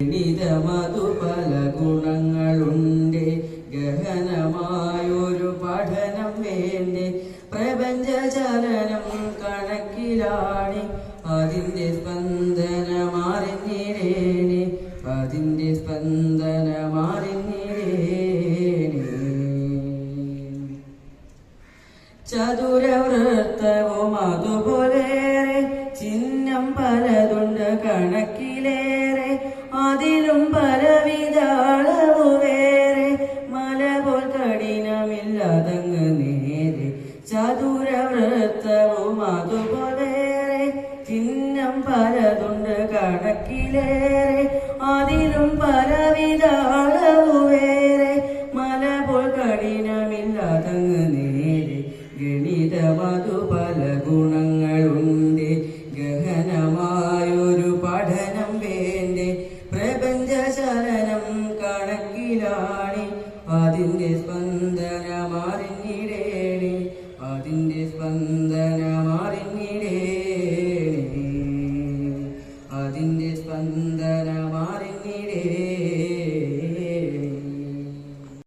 ഗണിതമതു പല ഗുണങ്ങളുണ്ട് ഗഹനമായൊരു പഠനം വേണ്ടേ. പ്രപഞ്ച ചലനം കണക്കിലാണ്. അതിന്റെ സ്പന്ദനമാറിഞ്ഞിരേണി അതിന്റെ സ്പന്ദനമാറിഞ്ഞിരേണി ചതുരവൃത്തവും അതുപോലേറെ ചിഹ്നം പലതുണ്ട് കണക്കിലേറെ അതിലും പലവിധാളവു വേറെ. മല പോൽ കഠിനമില്ലാതങ്ങ് നേരെ. ചതുരവൃത്തവും അതുപോലേറെ. ചിഹ്നം പലതുണ്ട് കണക്കിലേറെ. അതിലും പലവിധാളവു വേറെ. മല പോൽ കഠിനമില്ലാതങ്ങ് നേരെ. അതിന്റെ സ്പന്ദനമാറിഞ്ഞിടേണി. അതിന്റെ സ്പന്ദനമാറിഞ്ഞിടേണി. അതിന്റെ സ്പന്ദനമാറിഞ്ഞിടേ